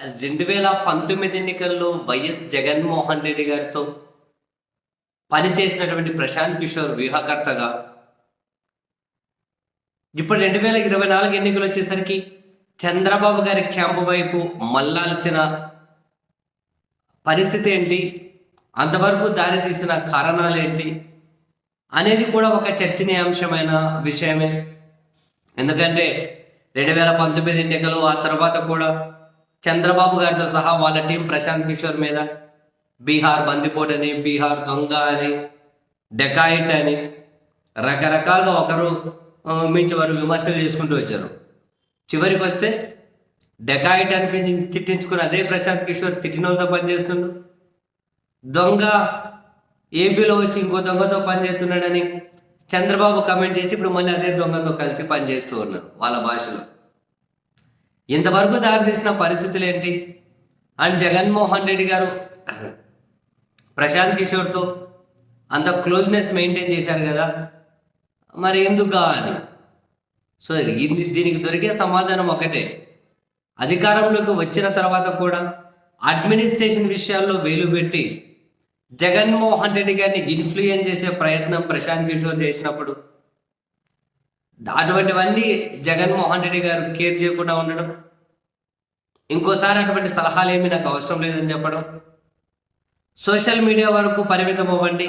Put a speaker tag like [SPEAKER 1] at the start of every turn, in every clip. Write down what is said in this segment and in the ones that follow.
[SPEAKER 1] రెండు వేల పంతొమ్మిది ఎన్నికల్లో వైఎస్ జగన్మోహన్ రెడ్డి గారితో పనిచేసినటువంటి ప్రశాంత్ కిషోర్ వ్యూహకర్తగా ఇప్పుడు రెండు వేల ఇరవై నాలుగు ఎన్నికలు వచ్చేసరికి చంద్రబాబు గారి క్యాంపు వైపు మళ్ళాల్సిన పరిస్థితి ఏంటి? అంతవరకు దారి తీసిన కారణాలు ఏంటి? అనేది కూడా ఒక చర్చనీయాంశమైన విషయమే. ఎందుకంటే రెండు వేల పంతొమ్మిది ఎన్నికలు ఆ తర్వాత కూడా చంద్రబాబు గారితో సహా వాళ్ళ టీం ప్రశాంత్ కిషోర్ మీద బీహార్ బందిపోట్ అని బీహార్ దొంగ అని డెకాయిట్ అని రకరకాలుగా ఒకరు మించి వారు విమర్శలు చేసుకుంటూ వచ్చారు. చివరికి వస్తే డెకాయిట్ అనిపించి తిట్టించుకుని అదే ప్రశాంత్ కిషోర్ తిట్టిన వాళ్ళతో పనిచేస్తుండు. దొంగ ఏపీలో వచ్చి ఇంకో దొంగతో పనిచేస్తున్నాడని చంద్రబాబు కమెంట్ చేసి ఇప్పుడు మళ్ళీ అదే దొంగతో కలిసి పనిచేస్తూ ఉన్నారు వాళ్ళ భాషలో. ఇంతవరకు దారితీసిన పరిస్థితులు ఏంటి? అండ్ జగన్మోహన్ రెడ్డి గారు ప్రశాంత్ కిషోర్తో అంత క్లోజ్నెస్ మెయింటైన్ చేశారు కదా? మరి ఎందుకు కావాలి? సో ఇది దీనికి దొరికే సమాధానం ఒకటే. అధికారంలోకి వచ్చిన తర్వాత కూడా అడ్మినిస్ట్రేషన్ విషయాల్లో వేలు పెట్టి జగన్మోహన్ రెడ్డి గారిని ఇన్ఫ్లుయెన్స్ చేసే ప్రయత్నం ప్రశాంత్ కిషోర్ చేసినప్పుడు అటువంటివన్నీ జగన్మోహన్ రెడ్డి గారు కేర్ చేయకుండా ఉండడం. ఇంకోసారి అటువంటి సలహాలు ఏమీ నాకు అవసరం లేదని చెప్పడం. సోషల్ మీడియా వరకు పరిమితం అవ్వండి.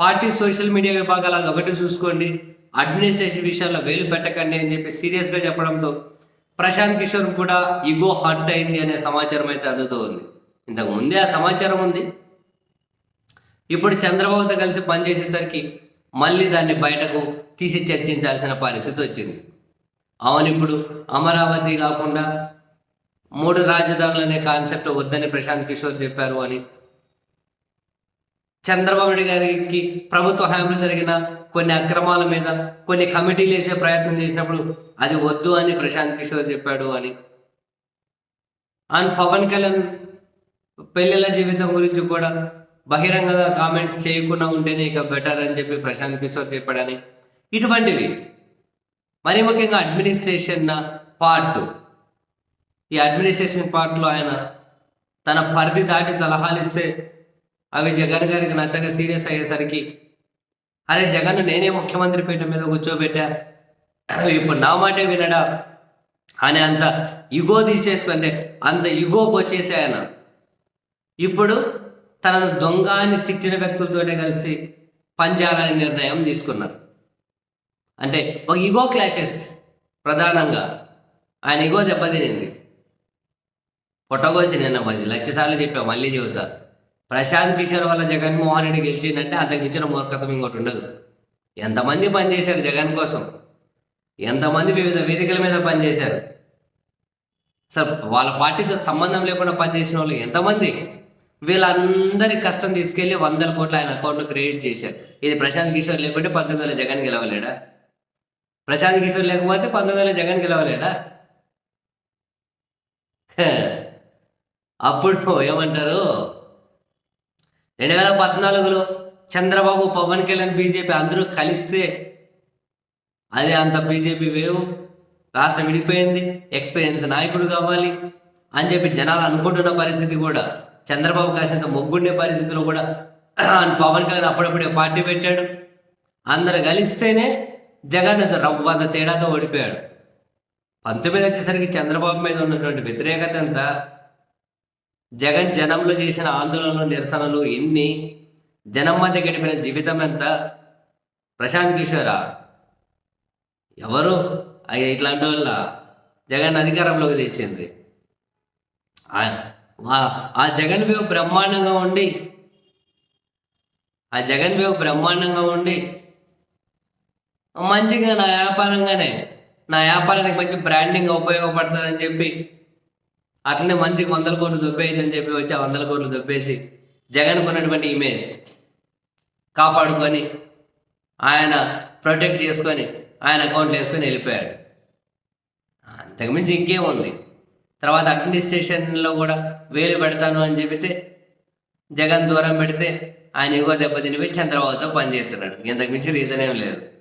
[SPEAKER 1] పార్టీ సోషల్ మీడియా విభాగాలు అది ఒకటి చూసుకోండి. అడ్మినిస్ట్రేషన్ విషయాల్లో వేలు పెట్టకండి అని చెప్పి సీరియస్గా చెప్పడంతో ప్రశాంత్ కిషోర్ కూడా ఇగో హర్ట్ అయింది అనే సమాచారం అయితే అందుతూ ఉంది. ఇంతకు ముందే ఆ సమాచారం ఉంది. ఇప్పుడు చంద్రబాబుతో కలిసి పనిచేసేసరికి మళ్ళీ దాన్ని బయటకు తీసి చర్చించాల్సిన పరిస్థితి వచ్చింది. అవును ఇప్పుడు అమరావతి కాకుండా మూడు రాజధానులు అనే కాన్సెప్ట్ వద్దని ప్రశాంత్ కిషోర్ చెప్పారు అని. చంద్రబాబు నాయుడు గారికి ప్రభుత్వ హయాంలో జరిగిన కొన్ని అక్రమాల మీద కొన్ని కమిటీలు వేసే ప్రయత్నం చేసినప్పుడు అది వద్దు అని ప్రశాంత్ కిషోర్ చెప్పాడు అని. అండ్ పవన్ కళ్యాణ్ పెళ్ళిళ్ళ జీవితం గురించి కూడా బహిరంగంగా కామెంట్స్ చేయకుండా ఉంటేనే ఇక బెటర్ అని చెప్పి ప్రశాంత్ కిషోర్ చెప్పాడని. ఇటువంటివి. మరి ముఖ్యంగా అడ్మినిస్ట్రేషన్ పార్ట్ ఈ అడ్మినిస్ట్రేషన్ పార్ట్లో ఆయన తన పరిధి దాటి సలహాలు ఇస్తే అవి జగన్ గారికి నచ్చక సీరియస్ అయ్యేసరికి అరే జగన్ నేనే ముఖ్యమంత్రి పీఠ మీద కూర్చోబెట్టా. ఇప్పుడు నా మాటే వినడా? అని అంత ఇగో తీసేసుకుంటే అంత ఇగోకి వచ్చేసి ఆయన. ఇప్పుడు తనను దొంగ అని తిట్టిన వ్యక్తులతోనే కలిసి పనిచేయాలని నిర్ణయం తీసుకున్నారు. అంటే ఒక ఇగో క్లాషెస్ ప్రధానంగా. ఆయన ఇగో దెబ్బతినింది. పొట్టగోసి నిన్న మరి లక్ష సార్లు చెప్పా మళ్ళీ చెబుతా. ప్రశాంత్ కిషోర్ వల్ల జగన్మోహన్ రెడ్డి గెలిచిందంటే అంతకు మించిన మూర్ఖతం ఇంకోటి ఉండదు. ఎంతమంది పనిచేశారు జగన్ కోసం? ఎంతమంది వివిధ వేదికల మీద పనిచేశారు? సార్ వాళ్ళ పార్టీతో సంబంధం లేకుండా పనిచేసిన వాళ్ళు ఎంతమంది? వీళ్ళందరి కష్టం తీసుకెళ్ళి వందల కోట్ల ఆయన అకౌంట్లో క్రెడిట్ చేశారు. ఇది ప్రశాంత్ కిషోర్ లేకుంటే పంతొమ్మిది వేల జగన్ గెలవలేడా? ప్రశాంత్ కిషోర్ లేకపోతే పంతొమ్మిది వందల జగన్ గెలవలేడా? అప్పుడు ఏమంటారు? రెండు వేల పద్నాలుగులో చంద్రబాబు పవన్ కళ్యాణ్ బీజేపీ అందరూ కలిస్తే అది అంత బీజేపీ వేవ్ రాష్ట్రం విడిపోయింది ఎక్స్పీరియన్స్ నాయకుడు కావాలి అని చెప్పి జనాలు అనుకుంటున్న పరిస్థితి కూడా చంద్రబాబు కాసేంత మొగ్గుండే పరిస్థితిలో కూడా పవన్ కళ్యాణ్ అప్పుడప్పుడే పార్టీ పెట్టాడు. అందరు కలిస్తేనే జగన్ అది రవ్వంత తేడాతో ఓడిపోయాడు. పంతొమ్మిది వచ్చేసరికి చంద్రబాబు మీద ఉన్నటువంటి వ్యతిరేకత ఎంత జగన్ జనంలో చేసిన ఆందోళనలు నిరసనలు ఎన్ని జనం మధ్య గడిపిన జీవితం ఎంత ప్రశాంత్ కిషోరా. ఎవరు? అయ్య ఇట్లాంటి వాళ్ళ జగన్ అధికారంలోకి తెచ్చింది. ఆ- ఆ- జగన్ వ్యూ బ్రహ్మాండంగా ఉండి ఆ జగన్ వ్యూ బ్రహ్మాండంగా ఉండి మంచిగా నా వ్యాపారంగానే నా వ్యాపారానికి మంచి బ్రాండింగ్ ఉపయోగపడుతుందని చెప్పి అట్లనే మంచిగా వందల కోట్లు దొబ్బేసి అని చెప్పి వచ్చి ఆ వందల కోట్లు దొబ్బేసి జగన్ కొన్నటువంటి ఇమేజ్ కాపాడుకొని ఆయన ప్రొటెక్ట్ చేసుకొని ఆయన అకౌంట్లో వేసుకొని వెళ్ళిపోయాడు. అంతకుమించి ఇంకేముంది తర్వాత అడ్మినిస్ట్రేషన్లో కూడా వేలు పెడతాను అని చెబితే జగన్ దూరం పెడితే ఆయన ఇగో దెబ్బతిని పోయి చంద్రబాబుతో పనిచేస్తున్నాడు. ఇంతకుమించి రీజన్ ఏం లేదు.